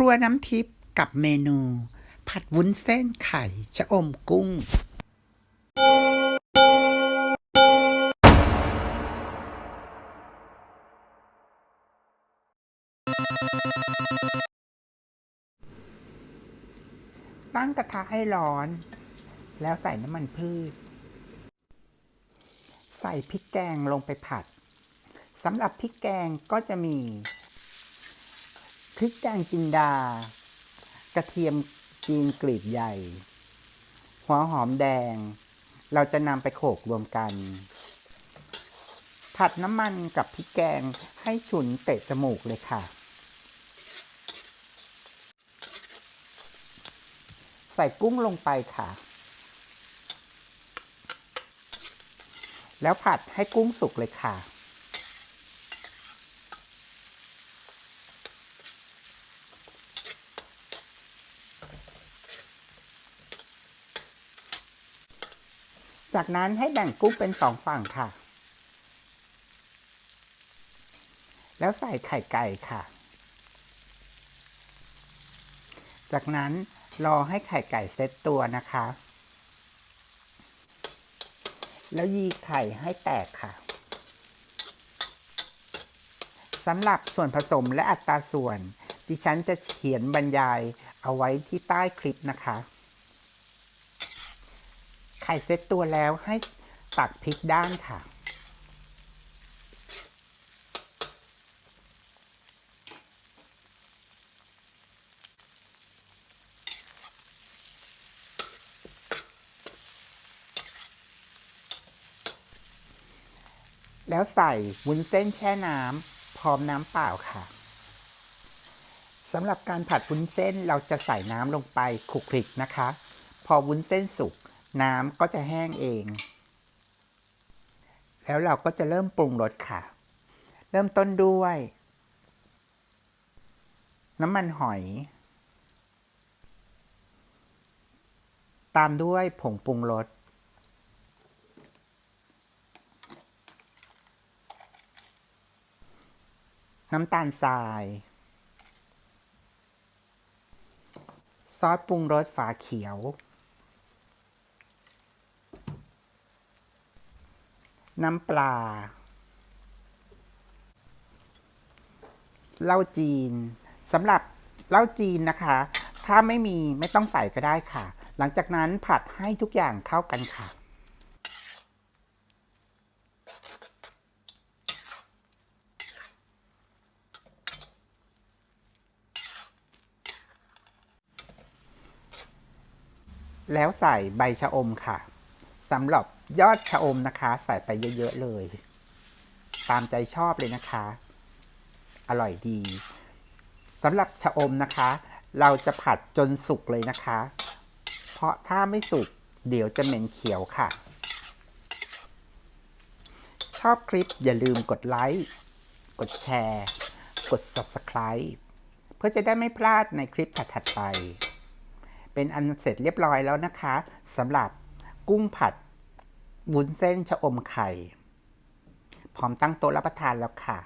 ครัวน้ำทิพย์กับเมนู ผัดวุ้นเส้นไข่ชะอมกุ้ง ตั้งกระทะให้ร้อน แล้วใส่น้ำมันพืช ใส่พริกแกงลงไปผัดสำหรับพริกแกงก็จะมี พริกแกงจินดา กระเทียมจีนกลีบใหญ่ หัวหอมแดง เราจะนำไปโขลกรวมกัน ผัดน้ำมันกับพริกแกงให้ฉุนเตะจมูกเลยค่ะ ใส่กุ้งลงไปค่ะ แล้วผัดให้กุ้งสุกเลยค่ะ จากนั้นให้แบ่งกุ้งเป็นสองฝั่งค่ะ แล้วใส่ไข่ไก่ค่ะ จากนั้นรอให้ไข่ไก่เซตตัวนะคะ แล้วยีไข่ให้แตกค่ะสำหรับส่วนผสมและอัตราส่วน ดิฉันจะเขียนบรรยายเอาไว้ที่ใต้คลิปนะคะ ข่เซ็ตตัวแล้วให้ตักพริกด้านค่ะ แล้วใส่วุ้นเส้นแช่น้ำพร้อมน้ำเปล่าค่ะสำหรับการผัดวุ้นเส้นเราจะใส่น้ำลงไปคลุกคลิกนะคะ พอวุ้นเส้นสุก น้ำก็จะแห้งเอง แล้วเราก็จะเริ่มปรุงรสค่ะ เริ่มต้นด้วย น้ำมันหอย ตามด้วยผงปรุงรสน้ำตาลทราย ซอสปรุงรสฝาเขียว น้ำปลา เหล้าจีนสำหรับเหล้าจีนนะคะ ถ้าไม่มีไม่ต้องใส่ก็ได้ค่ะ หลังจากนั้นผัดให้ทุกอย่างเข้ากันค่ะ แล้วใส่ใบชะอมค่ะ สำหรับยอดชะอมนะคะ ใส่ไปเยอะ ๆ เลย ตามใจชอบเลยนะคะ อร่อยดีสำหรับชะอมนะคะ เราจะผัดจนสุกเลยนะคะ เพราะถ้าไม่สุกเดี๋ยวจะเหม็นเขียวค่ะ ชอบคลิปอย่าลืมกดไลค์กดแชร์ กด Subscribe เพื่อจะได้ไม่พลาดในคลิปถัดๆไป เป็นอันเสร็จเรียบร้อยแล้วนะคะสำหรับ กุ้งผัดวุ้นเส้นชะอมไข่ พร้อมตั้งโต๊ะรับประทานแล้วค่ะ